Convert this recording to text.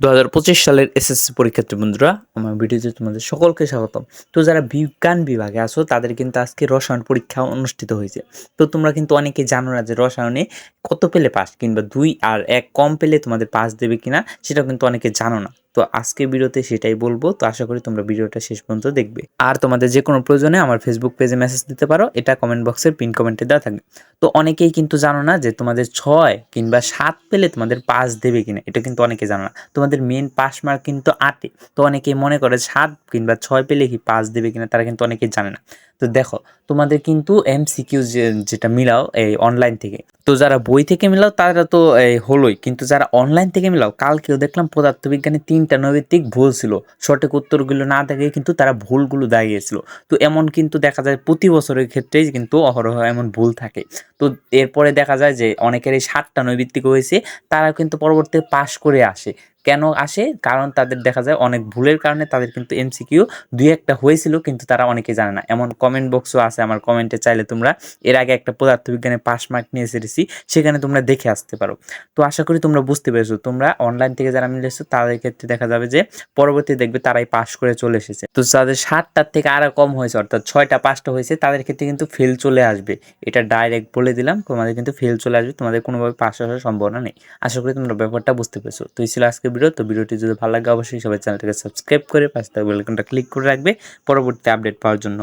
দু হাজার পঁচিশ সালের এসএসসি পরীক্ষার্থী বন্ধুরা, আমার ভিডিওতে তোমাদের সকলকে স্বাগতম। তো যারা বিজ্ঞান বিভাগে আছো, তাদের কিন্তু আজকে রসায়ন পরীক্ষা অনুষ্ঠিত হয়েছে। তো তোমরা কিন্তু অনেকে জানো না যে রসায়নে কত পেলে পাস কিংবা দুই আর এক কম পেলে তোমাদের পাস দেবে কিনা সেটা কিন্তু অনেকে জানো না। তো আজকে ভিডিওতে সেটাই বলব। তো আশা করি তোমরা ভিডিওটা শেষ পর্যন্ত দেখবে। আর তোমাদের যে কোনো প্রয়োজনে আমার ফেসবুক পেজে মেসেজ দিতে পারো। এটা কমেন্ট বক্সের পিন কমেন্টে দেওয়া থাকবে। তো অনেকেই কিন্তু জানো না যে তোমাদের ছয় কিংবা সাত পেলে তোমাদের পাস দেবে কিনা। এটা কিন্তু অনেকে জানো না। তোমাদের মেন পাস মার্ক কিন্তু আটে। তো অনেকেই মনে করে সাত কিংবা ছয় পেলে কি পাস দেবে কিনা তারা কিন্তু অনেকেই জানে না। তো দেখো, তোমাদের কিন্তু এমসিকিউ যেটা মিলাও এই অনলাইন থেকে তো যারা বই থেকে মিলাও, তারা তো হলোই। কিন্তু যারা অনলাইন থেকে মিলাও, কালকেও দেখলাম পদার্থবিজ্ঞানে তিনটা নৈবিত্তিক ভুল ছিল। সঠিক উত্তরগুলো না দেখে কিন্তু তারা ভুলগুলো দাঁড়িয়েছিল তো এমন কিন্তু দেখা যায় প্রতি বছরের ক্ষেত্রেই কিন্তু অহরহ এমন ভুল থাকে। তো এরপরে দেখা যায় যে, অনেকের এই সাতটা নৈবিত্তিক হয়েছে তারা কিন্তু পরবর্তীতে পাশ করে আসে। কেন আসে? কারণ তাদের দেখা যায় অনেক ভুলের কারণে তাদের কিন্তু এমসিকিউ দুই একটা হয়েছিল কিন্তু তারা অনেকে জানে না। এমন কমেন্ট বক্সও আছে আমার কমেন্টে চাইলে তোমরা এর আগে একটা পদার্থবিজ্ঞানে পাস মার্ক নিয়ে এসেছি, সেখানে তোমরা দেখে আসতে পারো। তো আশা করি তোমরা বুঝতে পেরেছ, তোমরা অনলাইন থেকে যারা মিলেছো তাদের ক্ষেত্রে দেখা যাবে যে পরবর্তী দেখবে তারাই পাস করে চলে এসেছে। তো যাদের সাতটার থেকে আরও কম হয়েছে, অর্থাৎ ছয়টা পাঁচটা হয়েছে, তাদের ক্ষেত্রে কিন্তু ফেল চলে আসবে। এটা ডাইরেক্ট বলে দিলাম, তোমাদের কিন্তু ফেল চলে আসবে, তোমাদের কোনোভাবে পাস আসার সম্ভাবনা নেই। আশা করি তোমরা ব্যাপারটা বুঝতে পেরেছ। তো এই ছিল আজকে ভিডিও, তো ভিডিওটি যদি ভালো লাগে, অবশ্যই সবাই চ্যানেলটাকে সাবস্ক্রাইব করে পাশে বেলকনটা ক্লিক করে রাখবে পরবর্তী আপডেট পাওয়ার জন্য।